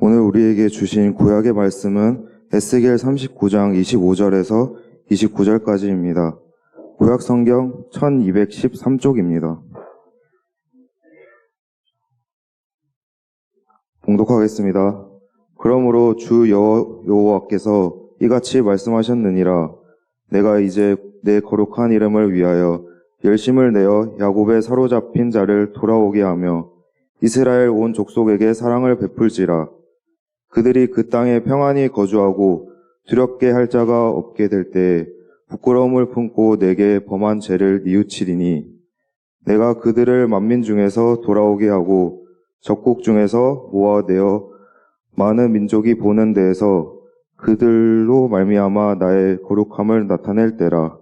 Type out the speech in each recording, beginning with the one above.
오늘 우리에게 주신 구약의 말씀은 에스겔 39장 25절에서 29절까지입니다. 구약 성경 1213쪽입니다. 봉독하겠습니다. 그러므로 주 여호- 여호와께서 이같이 말씀하셨느니라 내가 이제 내 거룩한 이름을 위하여 열심을 내어 야곱의 사로잡힌 자를 돌아오게 하며 이스라엘 온 족속에게 사랑을 베풀지라 그들이 그 땅에 평안히 거주하고 두렵게 할 자가 없게 될 때에 부끄러움을 품고 내게 범한 죄를 뉘우치리니 내가 그들을 만민 중에서 돌아오게 하고 적국 중에서 모아내어 많은 민족이 보는 데에서 그들로 말미암아 나의 거룩함을 나타낼 때라.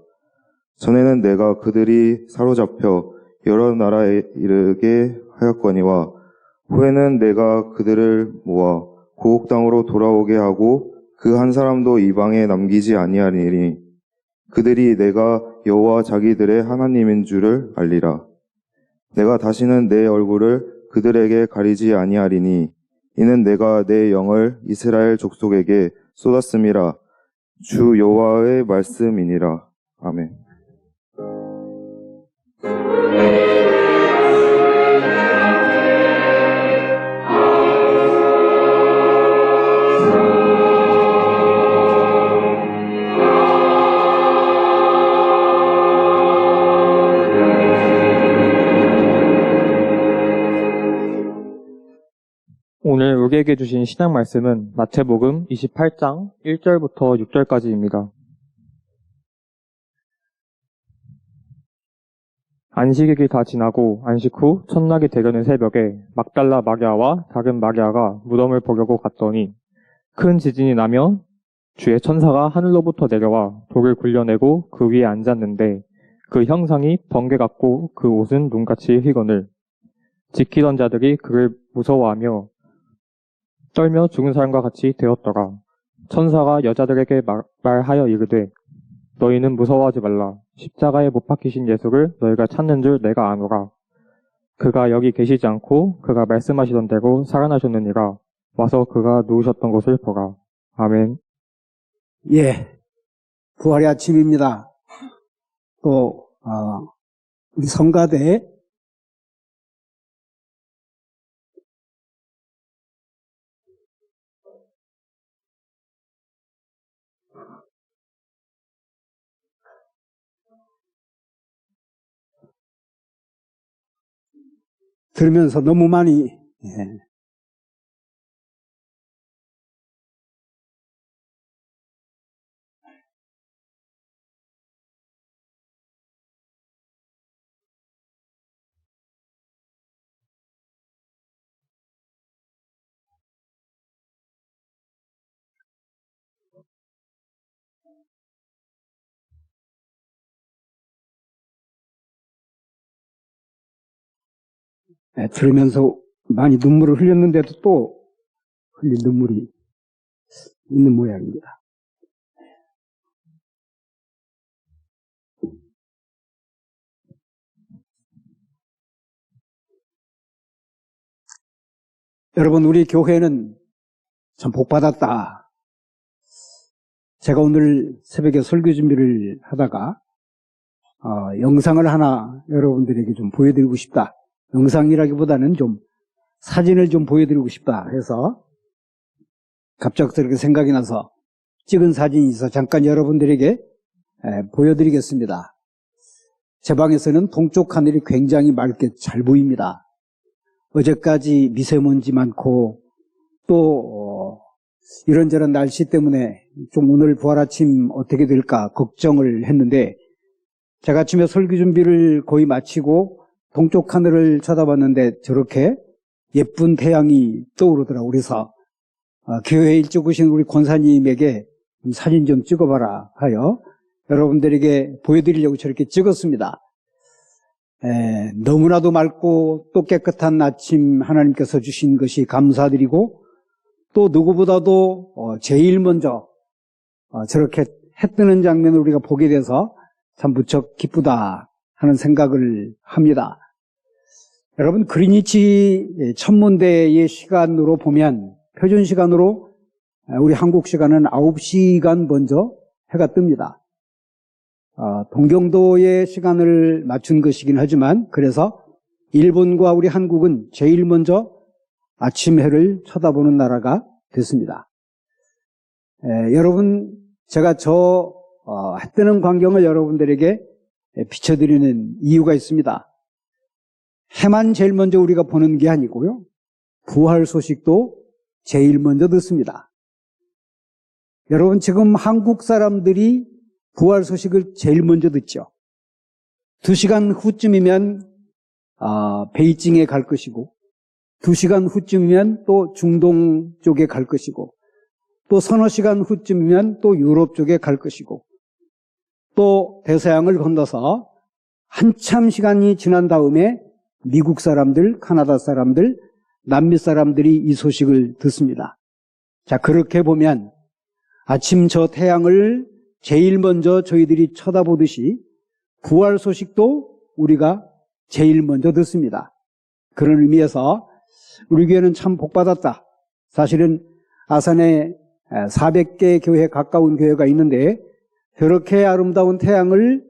전에는 내가 그들이 사로잡혀 여러 나라에 이르게 하였거니와 후에는 내가 그들을 모아 고국 땅으로 돌아오게 하고 그 한 사람도 이방에 남기지 아니하리니 그들이 내가 여호와 자기들의 하나님인 줄을 알리라. 내가 다시는 내 얼굴을 그들에게 가리지 아니하리니 이는 내가 내 영을 이스라엘 족속에게 쏟았음이라 주 여호와의 말씀이니라. 아멘. 우리에게 주신 신약 말씀은 마태복음 28장 1절부터 6절까지입니다. 안식일이 다 지나고 안식 후 첫날이 되려는 새벽에 막달라 마리아와 다른 마리아가 무덤을 보려고 갔더니 큰 지진이 나며 주의 천사가 하늘로부터 내려와 돌을 굴려내고 그 위에 앉았는데 그 형상이 번개 같고 그 옷은 눈같이 희건을 지키던 자들이 그를 무서워하며 떨며 죽은 사람과 같이 되었더라. 천사가 여자들에게 말, 말하여 이르되 너희는 무서워하지 말라. 십자가에 못 박히신 예수를 너희가 찾는 줄 내가 아노라. 그가 여기 계시지 않고 그가 말씀하시던 대로 살아나셨느니라. 와서 그가 누우셨던 곳을 보라. 아멘. 예, 부활의 아침입니다. 또 어, 우리 성가대 들으면서 너무 많이 예, 예, 들으면서 많이 눈물을 흘렸는데도 또 흘린 눈물이 있는 모양입니다. 여러분, 우리 교회는 참 복받았다. 제가 오늘 새벽에 설교 준비를 하다가 어, 영상을 하나 여러분들에게 좀 보여드리고 싶다. 영상이라기보다는 좀 사진을 좀 보여드리고 싶다 해서 갑작스럽게 생각이 나서 찍은 사진이 있어 잠깐 여러분들에게 에, 보여드리겠습니다. 제 방에서는 동쪽 하늘이 굉장히 맑게 잘 보입니다. 어제까지 미세먼지 많고 또 어, 이런저런 날씨 때문에 좀 오늘 부활 아침 어떻게 될까 걱정을 했는데 제가 아침에 설교 준비를 거의 마치고 동쪽 하늘을 쳐다봤는데 저렇게 예쁜 태양이 떠오르더라고요. 그래서 어, 교회에 일찍 오신 우리 권사님에게 사진 좀 찍어봐라 하여 여러분들에게 보여드리려고 저렇게 찍었습니다. 에, 너무나도 맑고 또 깨끗한 아침 하나님께서 주신 것이 감사드리고 또 누구보다도 어, 제일 먼저 어, 저렇게 해 뜨는 장면을 우리가 보게 돼서 참 무척 기쁘다 하는 생각을 합니다. 여러분 그리니치 천문대의 시간으로 보면 표준 시간으로 우리 한국 시간은 9시간 먼저 해가 뜹니다. 아, 동경도의 시간을 맞춘 것이긴 하지만 그래서 일본과 우리 한국은 제일 먼저 아침 해를 쳐다보는 나라가 됐습니다. 에, 여러분 제가 저 어, 해 뜨는 광경을 여러분들에게 비춰드리는 이유가 있습니다. 해만 제일 먼저 우리가 보는 게 아니고요. 부활 소식도 제일 먼저 듣습니다. 여러분 지금 한국 사람들이 부활 소식을 제일 먼저 듣죠. 두 시간 후쯤이면 아, 베이징에 갈 것이고 두 시간 후쯤이면 또 중동 쪽에 갈 것이고 또 서너 시간 후쯤이면 또 유럽 쪽에 갈 것이고 또 대서양을 건너서 한참 시간이 지난 다음에 미국 사람들, 카나다 사람들, 남미 사람들이 이 소식을 듣습니다. 자, 그렇게 보면 아침 저 태양을 제일 먼저 저희들이 쳐다보듯이 부활 소식도 우리가 제일 먼저 듣습니다. 그런 의미에서 우리 교회는 참 복받았다. 사실은 아산에 400개 교회 가까운 교회가 있는데 저렇게 아름다운 태양을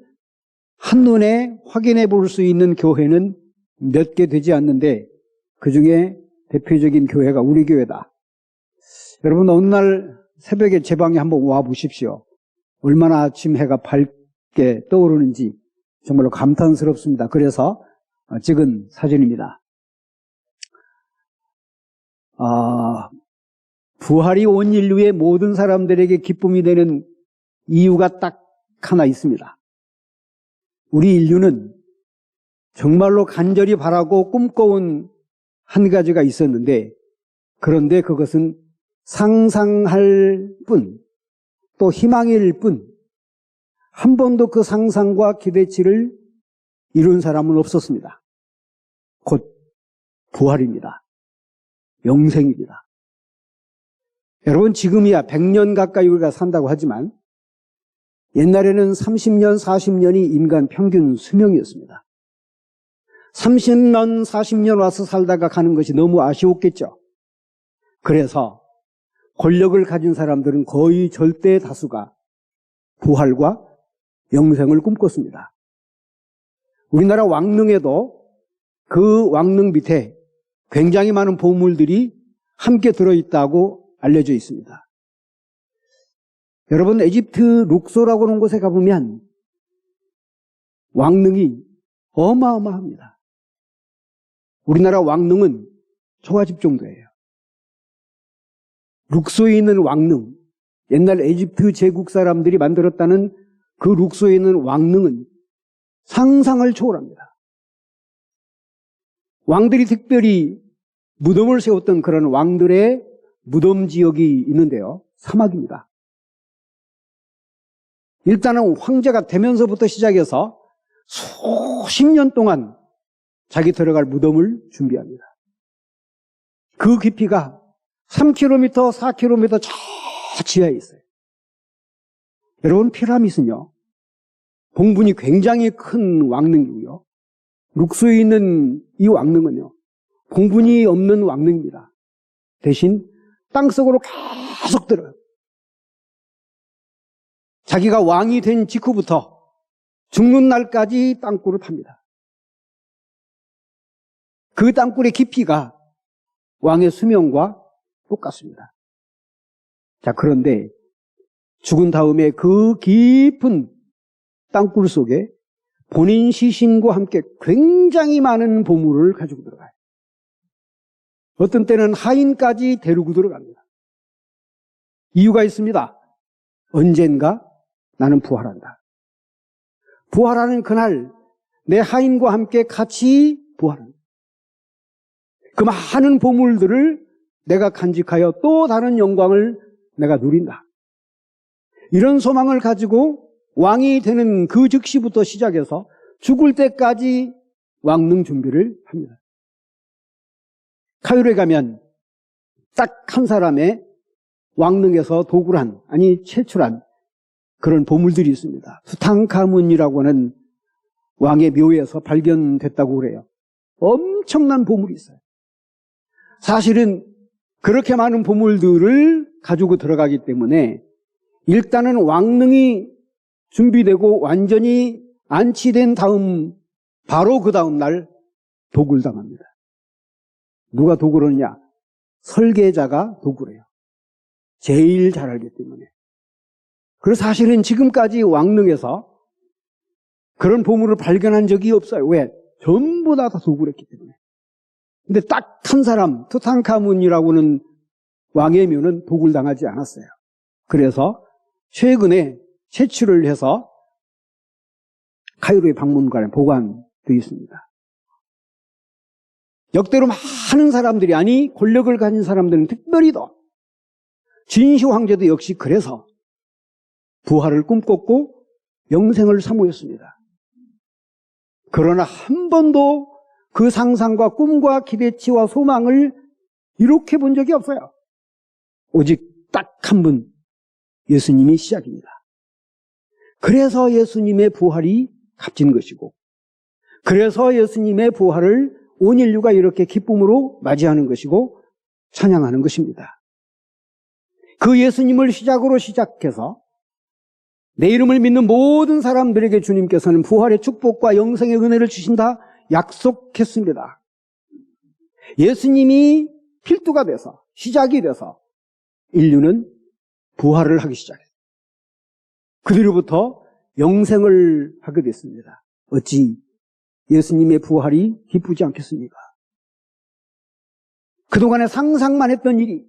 한눈에 확인해 볼 수 있는 교회는 몇 개 되지 않는데 그 중에 대표적인 교회가 우리 교회다. 여러분 어느 날 새벽에 제 방에 한번 와 보십시오. 얼마나 아침 해가 밝게 떠오르는지 정말로 감탄스럽습니다. 그래서 찍은 사진입니다. 아, 부활이 온 인류의 모든 사람들에게 기쁨이 되는 이유가 딱 하나 있습니다. 우리 인류는 정말로 간절히 바라고 꿈꿔온 한 가지가 있었는데, 그런데 그것은 상상할 뿐, 또 희망일 뿐, 한 번도 그 상상과 기대치를 이룬 사람은 없었습니다. 곧 부활입니다. 영생입니다. 여러분, 지금이야 100년 가까이 우리가 산다고 하지만, 옛날에는 30년, 40년이 인간 평균 수명이었습니다. 30년, 40년 와서 살다가 가는 것이 너무 아쉬웠겠죠. 그래서 권력을 가진 사람들은 거의 절대 다수가 부활과 영생을 꿈꿨습니다. 우리나라 왕릉에도 그 왕릉 밑에 굉장히 많은 보물들이 함께 들어있다고 알려져 있습니다. 여러분, 에집트 룩소라고 하는 곳에 가보면 왕릉이 어마어마합니다. 우리나라 왕릉은 초가집 정도예요. 룩소에 있는 왕릉, 옛날 에집트 제국 사람들이 만들었다는 그 룩소에 있는 왕릉은 상상을 초월합니다. 왕들이 특별히 무덤을 세웠던 그런 왕들의 무덤 지역이 있는데요. 사막입니다. 일단은 황제가 되면서부터 시작해서 수십 년 동안 자기 들어갈 무덤을 준비합니다. 그 깊이가 3km, 4km 저 지하에 있어요. 여러분, 피라미드는요, 봉분이 굉장히 큰 왕릉이고요. 룩소에 있는 이 왕릉은요, 봉분이 없는 왕릉입니다. 대신 땅 속으로 계속 들어요. 자기가 왕이 된 직후부터 죽는 날까지 땅굴을 팝니다. 그 땅굴의 깊이가 왕의 수명과 똑같습니다. 자, 그런데 죽은 다음에 그 깊은 땅굴 속에 본인 시신과 함께 굉장히 많은 보물을 가지고 들어가요. 어떤 때는 하인까지 데리고 들어갑니다. 이유가 있습니다. 언젠가 나는 부활한다. 부활하는 그날 내 하인과 함께 같이 부활한다. 그 많은 보물들을 내가 간직하여 또 다른 영광을 내가 누린다. 이런 소망을 가지고 왕이 되는 그 즉시부터 시작해서 죽을 때까지 왕릉 준비를 합니다. 카이로에 가면 딱 한 사람의 왕릉에서 도굴한, 아니 채출한 그런 보물들이 있습니다. 수탕카문이라고 하는 왕의 묘에서 발견됐다고 그래요. 엄청난 보물이 있어요. 사실은 그렇게 많은 보물들을 가지고 들어가기 때문에 일단은 왕릉이 준비되고 완전히 안치된 다음 바로 그 다음 날 도굴 당합니다. 누가 도굴 하느냐? 설계자가 도굴해요. 제일 잘 알기 때문에. 그래서 사실은 지금까지 왕릉에서 그런 보물을 발견한 적이 없어요. 왜? 전부 다, 다 도굴했기 때문에. 근데 딱 한 사람, 투탕카문이라고는 왕의 묘는 도굴당하지 않았어요. 그래서 최근에 채취를 해서 카이로의 박물관에 보관되어 있습니다. 역대로 많은 사람들이, 아니, 권력을 가진 사람들은 특별히 더, 진시 황제도 역시 그래서 부활을 꿈꿨고 영생을 사모했습니다. 그러나 한 번도 그 상상과 꿈과 기대치와 소망을 이렇게 본 적이 없어요. 오직 딱 한 분, 예수님이 시작입니다. 그래서 예수님의 부활이 값진 것이고, 그래서 예수님의 부활을 온 인류가 이렇게 기쁨으로 맞이하는 것이고, 찬양하는 것입니다. 그 예수님을 시작으로 시작해서 내 이름을 믿는 모든 사람들에게 주님께서는 부활의 축복과 영생의 은혜를 주신다 약속했습니다. 예수님이 필두가 돼서 시작이 돼서 인류는 부활을 하기 시작했어요. 그 뒤로부터 영생을 하게 됐습니다. 어찌 예수님의 부활이 기쁘지 않겠습니까? 그동안에 상상만 했던 일이,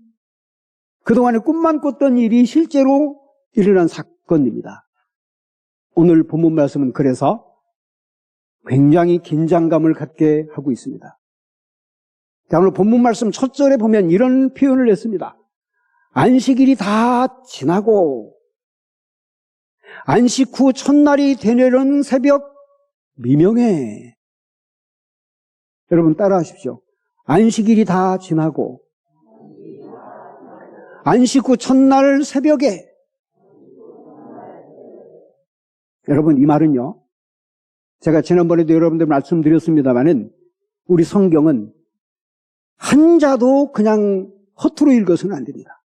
그동안에 꿈만 꿨던 일이 실제로 일어난 사건입니다. 오늘 본문 말씀은 그래서 굉장히 긴장감을 갖게 하고 있습니다. 자, 오늘 본문 말씀 첫 절에 보면 이런 표현을 했습니다. 안식일이 다 지나고 안식 후 첫날이 되려는 새벽 미명에 여러분 따라하십시오. 안식일이 다 지나고 안식 후 첫날 새벽에 여러분 이 말은요. 제가 지난번에도 여러분들 말씀드렸습니다만은 우리 성경은 한자도 그냥 허투루 읽어서는 안 됩니다.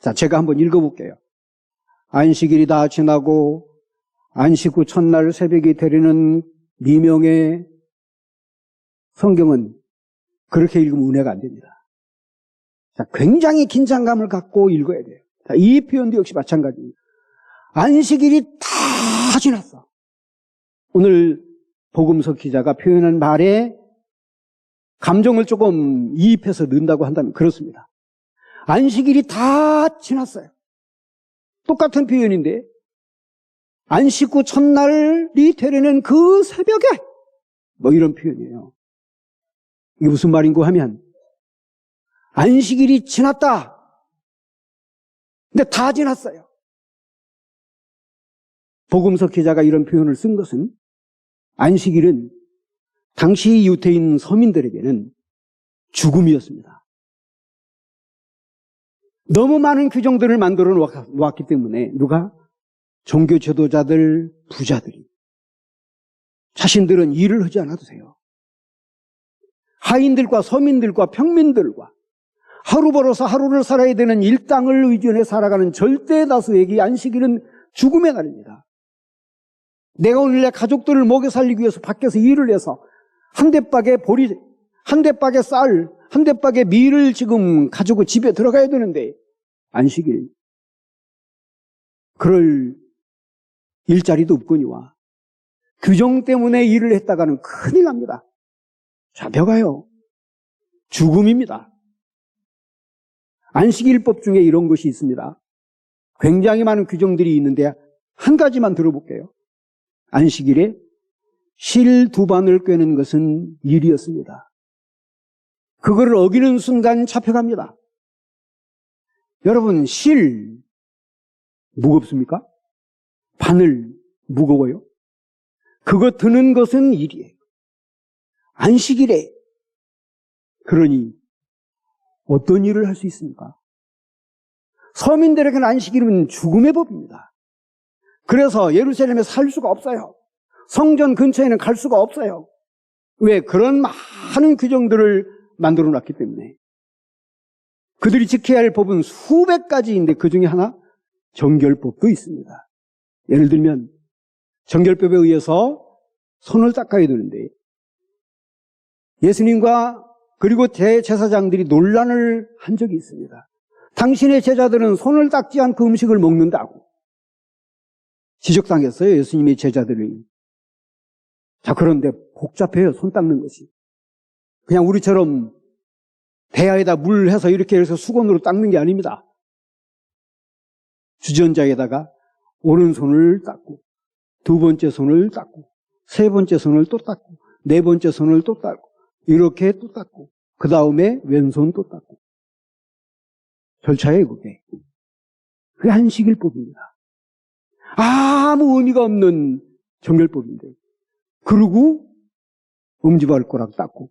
자, 제가 한번 읽어볼게요. 안식일이 다 지나고 안식 후 첫날 새벽이 되려는 미명의 성경은 그렇게 읽으면 은혜가 안 됩니다. 자, 굉장히 긴장감을 갖고 읽어야 돼요. 자, 이 표현도 역시 마찬가지입니다. 안식일이 다 지났어. 오늘 복음서 기자가 표현한 말에 감정을 조금 이입해서 넣는다고 한다면 그렇습니다. 안식일이 다 지났어요. 똑같은 표현인데 안식 후 첫날이 되려는 그 새벽에 뭐 이런 표현이에요. 이게 무슨 말인고 하면 안식일이 지났다. 근데 다 지났어요. 복음서 기자가 이런 표현을 쓴 것은 안식일은 당시 유태인 서민들에게는 죽음이었습니다. 너무 많은 규정들을 만들어 놓았기 때문에 누가 종교 지도자들, 부자들이 자신들은 일을 하지 않아도 돼요. 하인들과 서민들과 평민들과 하루 벌어서 하루를 살아야 되는 일당을 의존해 살아가는 절대 다수에게 안식일은 죽음의 날입니다. 내가 오늘 내 가족들을 먹여 살리기 위해서 밖에서 일을 해서 한 대박의 보리, 한 대박의 쌀, 한 대박의 밀을 지금 가지고 집에 들어가야 되는데 안식일. 그럴 일자리도 없거니와 규정 때문에 일을 했다가는 큰일 납니다. 잡혀가요. 죽음입니다. 안식일법 중에 이런 것이 있습니다. 굉장히 많은 규정들이 있는데 한 가지만 들어볼게요. 안식일에 실 두 반을 꿰는 것은 일이었습니다. 그거를 어기는 순간 잡혀갑니다. 여러분, 실 무겁습니까? 바늘 무거워요? 그거 드는 것은 일이에요. 안식일에 그러니 어떤 일을 할 수 있습니까? 서민들에게는 안식일은 죽음의 법입니다. 그래서 예루살렘에 살 수가 없어요. 성전 근처에는 갈 수가 없어요. 왜? 그런 많은 규정들을 만들어 놨기 때문에. 그들이 지켜야 할 법은 수백 가지인데 그 중에 하나 정결법도 있습니다. 예를 들면 정결법에 의해서 손을 닦아야 되는데 예수님과 그리고 대제사장들이 논란을 한 적이 있습니다. 당신의 제자들은 손을 닦지 않고 음식을 먹는다고 지적당했어요. 예수님의 제자들이. 자, 그런데 복잡해요. 손 닦는 것이. 그냥 우리처럼 대야에다 물 해서 이렇게 해서 수건으로 닦는 게 아닙니다. 주전자에다가 오른손을 닦고, 두 번째 손을 닦고, 세 번째 손을 또 닦고, 네 번째 손을 또 닦고, 이렇게 또 닦고, 그 다음에 왼손 또 닦고. 절차예요, 그게. 그게 한식일법입니다. 아무 의미가 없는 정결법인데. 그러고 엄지발가락 닦고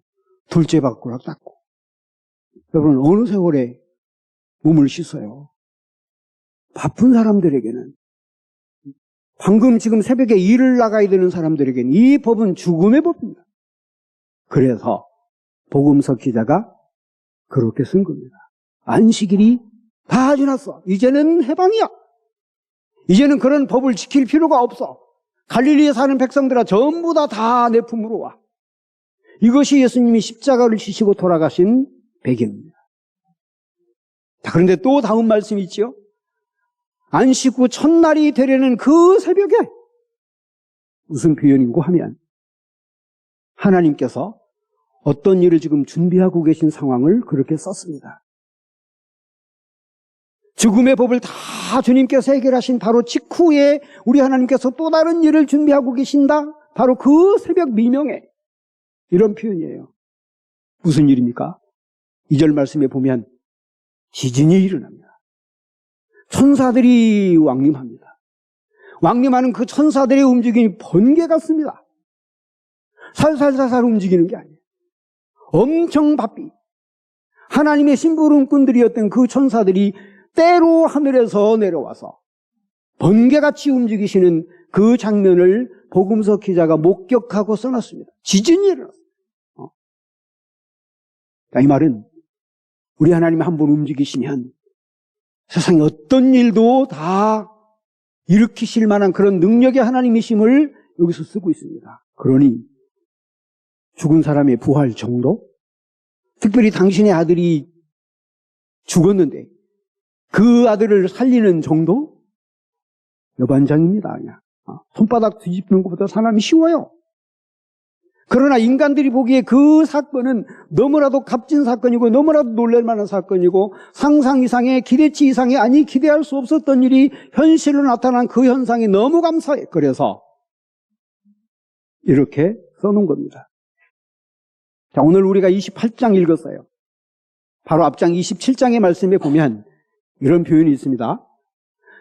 둘째 발가락 닦고 여러분 어느 세월에 몸을 씻어요? 바쁜 사람들에게는 방금 지금 새벽에 일을 나가야 되는 사람들에게는 이 법은 죽음의 법입니다. 그래서 복음서 기자가 그렇게 쓴 겁니다. 안식일이 다 지났어. 이제는 해방이야. 이제는 그런 법을 지킬 필요가 없어. 갈릴리에 사는 백성들아 전부 다 다 내 품으로 와. 이것이 예수님이 십자가를 지시고 돌아가신 배경입니다. 자, 그런데 또 다음 말씀이 있죠. 안식 후 첫날이 되려는 그 새벽에 무슨 표현이고 하면 하나님께서 어떤 일을 지금 준비하고 계신 상황을 그렇게 썼습니다. 죽음의 법을 다 주님께서 해결하신 바로 직후에 우리 하나님께서 또 다른 일을 준비하고 계신다. 바로 그 새벽 미명에 이런 표현이에요. 무슨 일입니까? 2절 말씀에 보면 지진이 일어납니다. 천사들이 왕림합니다. 왕림하는 그 천사들의 움직임이 번개 같습니다. 살살살살 움직이는 게 아니에요. 엄청 바삐. 하나님의 심부름꾼들이었던 그 천사들이 때로 하늘에서 내려와서 번개같이 움직이시는 그 장면을 복음서 기자가 목격하고 써놨습니다. 지진이 일어났어요. 어. 자, 이 말은 우리 하나님 한 번 움직이시면 세상에 어떤 일도 다 일으키실 만한 그런 능력의 하나님이심을 여기서 쓰고 있습니다. 그러니 죽은 사람의 부활 정도? 특별히 당신의 아들이 죽었는데 그 아들을 살리는 정도? 여반장입니다. 그냥. 어, 손바닥 뒤집는 것보다 사람이 쉬워요. 그러나 인간들이 보기에 그 사건은 너무나도 값진 사건이고 너무나도 놀랄 만한 사건이고 상상 이상의 기대치 이상의 아니 기대할 수 없었던 일이 현실로 나타난 그 현상이 너무 감사해. 그래서 이렇게 써놓은 겁니다. 자, 오늘 우리가 28장 읽었어요. 바로 앞장 27장의 말씀에 보면 이런 표현이 있습니다.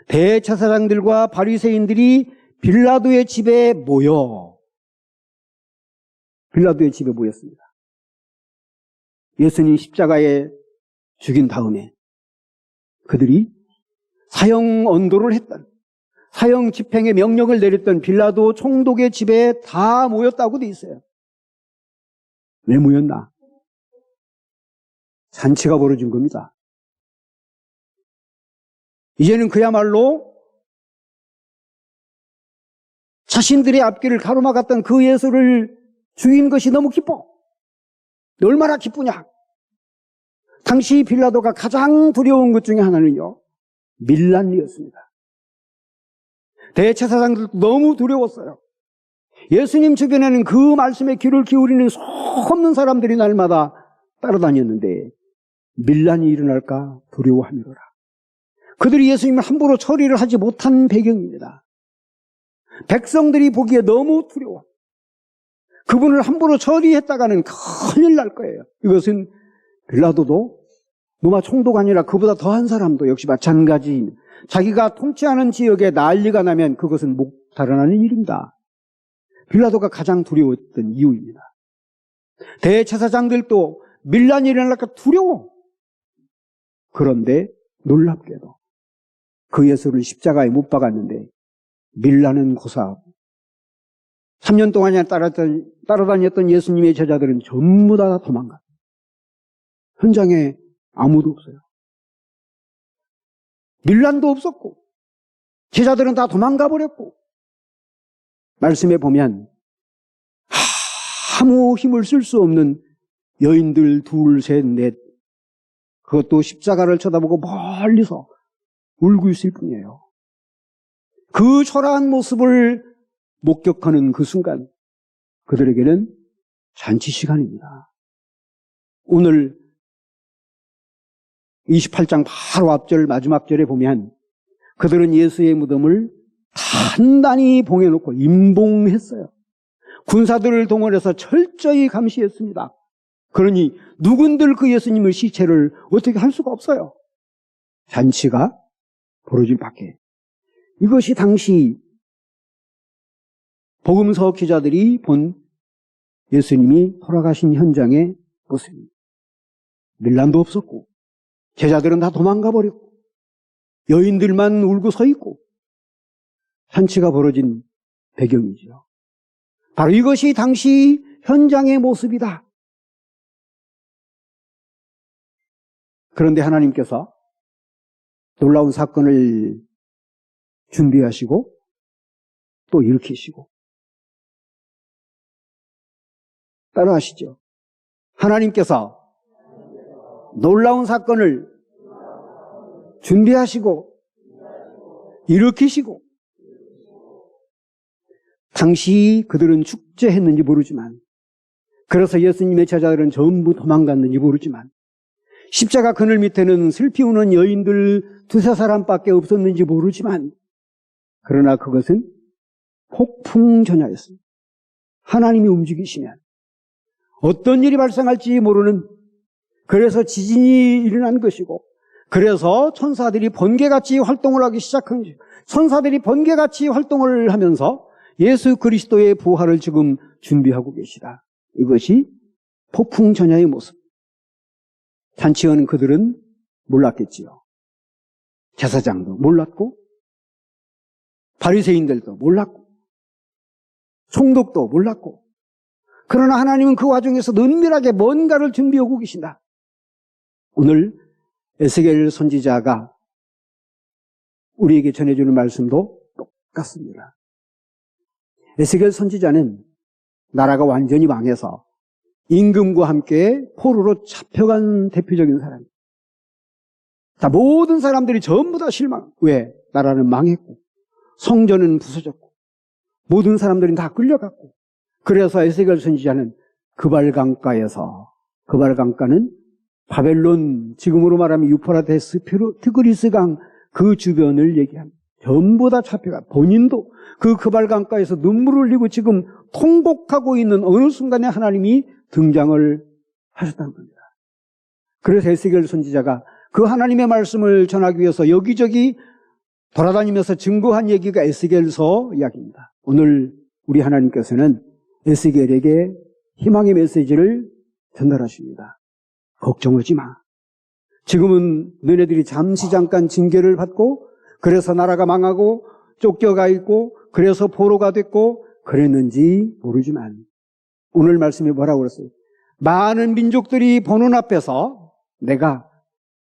대차사장들과 바리새인들이 빌라도의 집에 모여 빌라도의 집에 모였습니다. 예수님 십자가에 죽인 다음에 그들이 사형 언도를 했던 사형 집행의 명령을 내렸던 빌라도 총독의 집에 다 모였다고 돼 있어요. 왜 모였나? 잔치가 벌어진 겁니다. 이제는 그야말로 자신들의 앞길을 가로막았던 그 예수를 죽인 것이 너무 기뻐. 얼마나 기쁘냐? 당시 빌라도가 가장 두려운 것 중에 하나는요, 밀란이었습니다. 대체사장들도 너무 두려웠어요. 예수님 주변에는 그 말씀에 귀를 기울이는 속 없는 사람들이 날마다 따라다녔는데, 밀란이 일어날까 두려워하미로라. 그들이 예수님을 함부로 처리를 하지 못한 배경입니다. 백성들이 보기에 너무 두려워. 그분을 함부로 처리했다가는 큰일 날 거예요. 이것은 빌라도도 노마 총독 아니라 그보다 더한 사람도 역시 마찬가지입니다. 자기가 통치하는 지역에 난리가 나면 그것은 목 달아나는 일입니다. 빌라도가 가장 두려웠던 이유입니다. 대체사장들도 밀란이 일어날까 두려워. 그런데 놀랍게도 그 예수를 십자가에 못 박았는데 밀라는 고사하고 3년 동안이나 따라다녔던, 따라다녔던 예수님의 제자들은 전부 다 도망갔어요. 현장에 아무도 없어요. 밀란도 없었고 제자들은 다 도망가 버렸고 말씀에 보면 아무 힘을 쓸 수 없는 여인들 둘, 셋, 넷 그것도 십자가를 쳐다보고 멀리서 울고 있을 뿐이에요. 그 초라한 모습을 목격하는 그 순간 그들에게는 잔치 시간입니다. 오늘 28장 바로 앞절 마지막 절에 보면 그들은 예수의 무덤을 단단히 봉해놓고 임봉했어요. 군사들을 동원해서 철저히 감시했습니다. 그러니 누군들 그 예수님의 시체를 어떻게 할 수가 없어요. 잔치가 벌어질 밖에. 이것이 당시 복음서 기자들이 본 예수님이 돌아가신 현장의 모습입니다. 밀란도 없었고 제자들은 다 도망가 버렸고 여인들만 울고 서 있고 잔치가 벌어진 배경이죠. 바로 이것이 당시 현장의 모습이다. 그런데 하나님께서 놀라운 사건을 준비하시고 또 일으키시고 따라하시죠. 하나님께서 놀라운 사건을 준비하시고 일으키시고 당시 그들은 축제했는지 모르지만 그래서 예수님의 제자들은 전부 도망갔는지 모르지만 십자가 그늘 밑에는 슬피 우는 여인들 두세 사람밖에 없었는지 모르지만 그러나 그것은 폭풍전야였습니다. 하나님이 움직이시면 어떤 일이 발생할지 모르는 그래서 지진이 일어난 것이고 그래서 천사들이 번개같이 활동을 하기 시작한 천사들이 번개같이 활동을 하면서 예수 그리스도의 부활을 지금 준비하고 계시다. 이것이 폭풍전야의 모습. 잔치하는 그들은 몰랐겠지요. 제사장도 몰랐고 바리새인들도 몰랐고 총독도 몰랐고 그러나 하나님은 그 와중에서 은밀하게 뭔가를 준비하고 계신다. 오늘 에스겔 선지자가 우리에게 전해주는 말씀도 똑같습니다. 에스겔 선지자는 나라가 완전히 망해서 임금과 함께 포로로 잡혀간 대표적인 사람입니다. 자, 모든 사람들이 전부 다 실망. 왜? 나라는 망했고, 성전은 부서졌고, 모든 사람들이 다 끌려갔고, 그래서 에스겔 선지자는 그발강가에서, 그발강가는 바벨론, 지금으로 말하면 유프라데스, 티그리스강 그 주변을 얘기합니다. 전부 다 잡혀가. 본인도 그 그발강가에서 눈물을 흘리고 지금 통곡하고 있는 어느 순간에 하나님이 등장을 하셨다는 겁니다. 그래서 에스겔 선지자가 그 하나님의 말씀을 전하기 위해서 여기저기 돌아다니면서 증거한 얘기가 에스겔서 이야기입니다. 오늘 우리 하나님께서는 에스겔에게 희망의 메시지를 전달하십니다. 걱정하지 마. 지금은 너네들이 잠시 잠깐 징계를 받고 그래서 나라가 망하고 쫓겨가 있고 그래서 포로가 됐고 그랬는지 모르지만 오늘 말씀이 뭐라고 그랬어요? 많은 민족들이 보는 앞에서 내가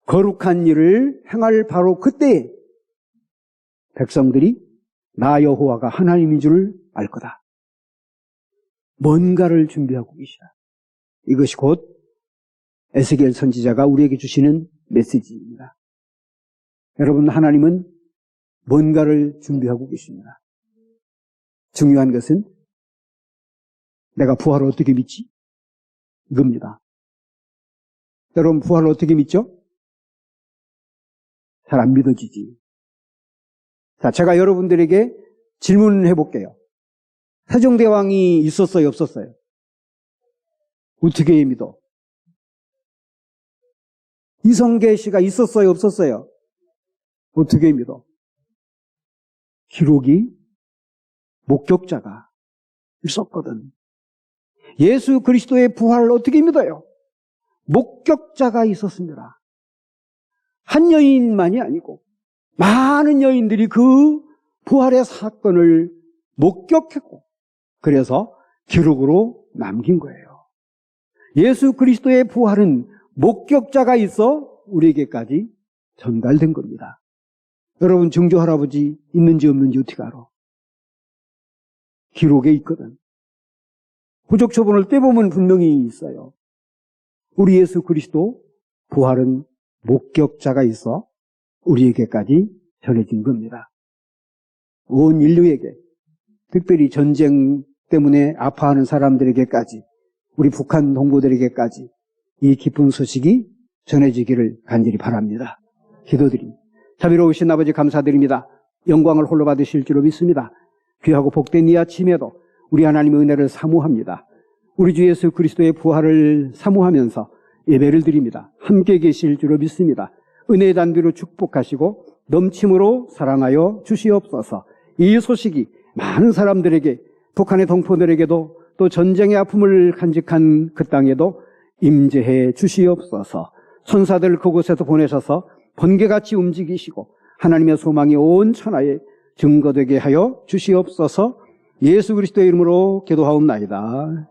거룩한 일을 행할 바로 그때 백성들이 나 여호와가 하나님인 줄을 알 거다. 뭔가를 준비하고 계시다. 이것이 곧 에스겔 선지자가 우리에게 주시는 메시지입니다. 여러분 하나님은 뭔가를 준비하고 계십니다. 중요한 것은 내가 부활을 어떻게 믿지? 이겁니다. 여러분 부활을 어떻게 믿죠? 잘 안 믿어지지. 자, 제가 여러분들에게 질문을 해볼게요. 세종대왕이 있었어요, 없었어요? 어떻게 믿어? 이성계 씨가 있었어요, 없었어요? 어떻게 믿어? 기록이 목격자가 있었거든. 예수 그리스도의 부활을 어떻게 믿어요? 목격자가 있었습니다. 한 여인만이 아니고 많은 여인들이 그 부활의 사건을 목격했고 그래서 기록으로 남긴 거예요. 예수 그리스도의 부활은 목격자가 있어 우리에게까지 전달된 겁니다. 여러분 증조 할아버지 있는지 없는지 어떻게 알아? 기록에 있거든. 부족 처분을 떼보면 분명히 있어요. 우리 예수 그리스도 부활은 목격자가 있어 우리에게까지 전해진 겁니다. 온 인류에게 특별히 전쟁 때문에 아파하는 사람들에게까지 우리 북한 동포들에게까지 이 기쁜 소식이 전해지기를 간절히 바랍니다. 기도드립니다. 자비로우신 아버지 감사드립니다. 영광을 홀로 받으실 줄로 믿습니다. 귀하고 복된 이 아침에도 우리 하나님의 은혜를 사모합니다. 우리 주 예수 그리스도의 부활을 사모하면서 예배를 드립니다. 함께 계실 줄로 믿습니다. 은혜의 단비로 축복하시고 넘침으로 사랑하여 주시옵소서. 이 소식이 많은 사람들에게 북한의 동포들에게도 또 전쟁의 아픔을 간직한 그 땅에도 임재해 주시옵소서. 천사들 그곳에서 보내셔서 번개같이 움직이시고 하나님의 소망이 온 천하에 증거되게 하여 주시옵소서. 예수 그리스도의 이름으로 기도하옵나이다.